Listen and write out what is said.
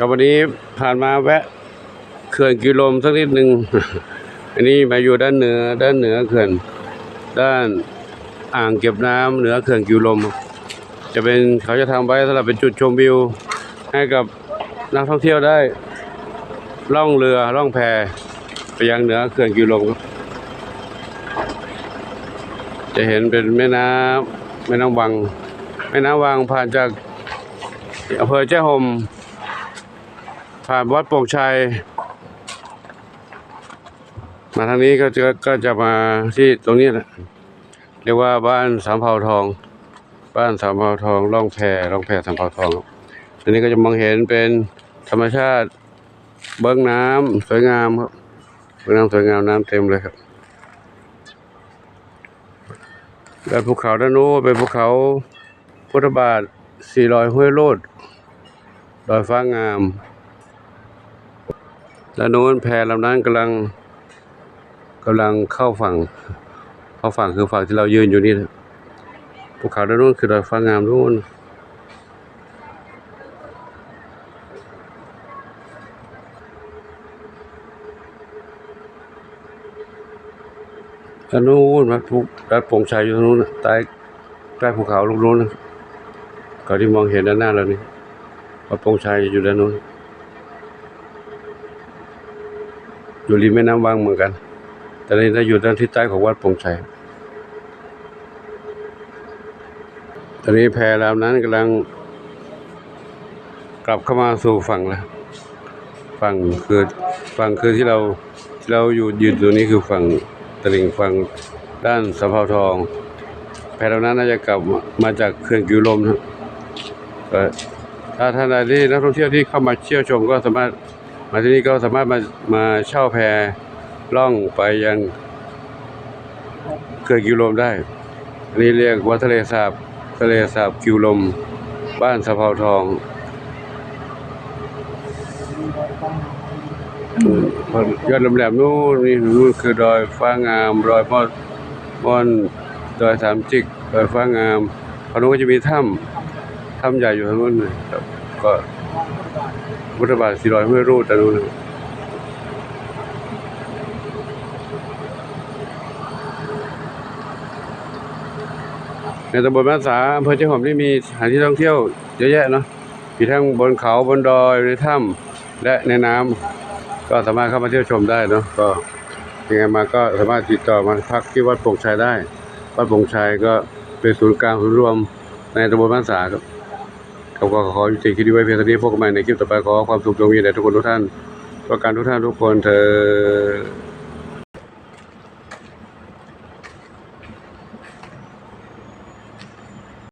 กับวันนี้ผ่านมาแวะเขื่อนกิโลมสักนิดหนึ่งอันนี้มาอยู่ด้านเหนือด้านเหนือเขื่อนด้านอ่างเก็บน้ำเหนือเขื่อนกิโลม จะเป็นเขาจะทำไว้สำหรับเป็นจุดชมวิว ให้กับนักท่องเที่ยวได้ ล่องเรือล่องแพไปยังเหนือเขื่อนกิโลมครับจะเห็นเป็นแม่น้ำแม่น้ำวัง แม่น้ำวังผ่านจากอำเภอแจ้ห่ม ผ่านวัดโป่งชัย มาทางนี้ก็จะก็จะมาที่ตรงนี้แหละเรียกว่าบ้านสามเผาทอง บ้านสามเผาทองล่องแพล่องแพสามเผาทองครับตรงนี้ก็จะมองเห็นเป็นธรรมชาติเบื้องน้ำสวยงามครับเบื้องน้ำสวยงามน้ำเต็มเลยครับด้านภูเขาด้านโน้นเป็นภูเขาพุทธบาทสี่รอยห้วยโลดดอยฟ้างาม ด้านโน้นแพลำนั้นกำลังกำลังเข้าฝั่ง เข้าฝั่งคือฝั่งที่เรายืนอยู่นี่นะภูเขาด้านโน้นคือดอยฟ้างามนู้นด้านโน้นวัดภูวัดโป่งชัยอยู่ตรงนู้นใต้ใต้ภูเขาลูกโน้นนะเขาที่มองเห็นด้านหน้าเรานี่วัดโป่งชัยอยู่ด้านโน้น อยู่ริมแม่น้ำวังเหมือนกัน แต่นี่เราอยู่ด้านทิศใต้ของวัดปงชัยตอนนี้แพลำนั้นกำลังกลับเข้ามาสู่ฝั่งแล้ว ฝั่งคือฝั่งคือที่เราที่เราอยู่ยืนตรงนี้คือฝั่งตลิ่งฝั่งด้านสะเพาทอง แพลำนั้นน่าจะกลับมาจากเขื่อนกิวลมนะถ้าท่านใดที่นักท่องเที่ยวที่เข้ามาเที่ยวชมก็สามารถ มาที่นี่ก็สามารถมามาเช่าแพล่องไปยังเขื่อนกิวลมได้ อันนี้เรียกว่าทะเลสาบทะเลสาบกิวลม บ้านสะเพาทองยอดลำแหลมนู่นนี่นู่นคือดอยฟ้างาม ดอยมอดม่อนดอยสามจิก ดอยฟ้างามพนู้นก็จะมีถ้ำถ้ำใหญ่อยู่ทางนู้นนะครับ ก็พุทธบาทสี่ร้อยห้วยรูดตะนู้ในตำบลบ้านสาอำเภอเจ้าหอมนี่มีสถานที่ท่องเที่ยวเยอะแยะเนาะมีทั้งบนเขาบนดอยในถ้ำและในน้ำก็สามารถเข้ามาเที่ยวชมได้เนาะก็ยังไงมาก็สามารถติดต่อมาพักที่วัดโป่งชัยได้ วัดโป่งชัยก็เป็นศูนย์กลางศูนย์รวมในตำบลบ้านสาครับ เขาก็ขอยุติคลิปไว้เพียงเท่านี้พบกันใหม่ในคลิปต่อไปขอความสุขจงมีแด่ทุกคนทุกท่าน ประการทุกท่านทุกคนเธอ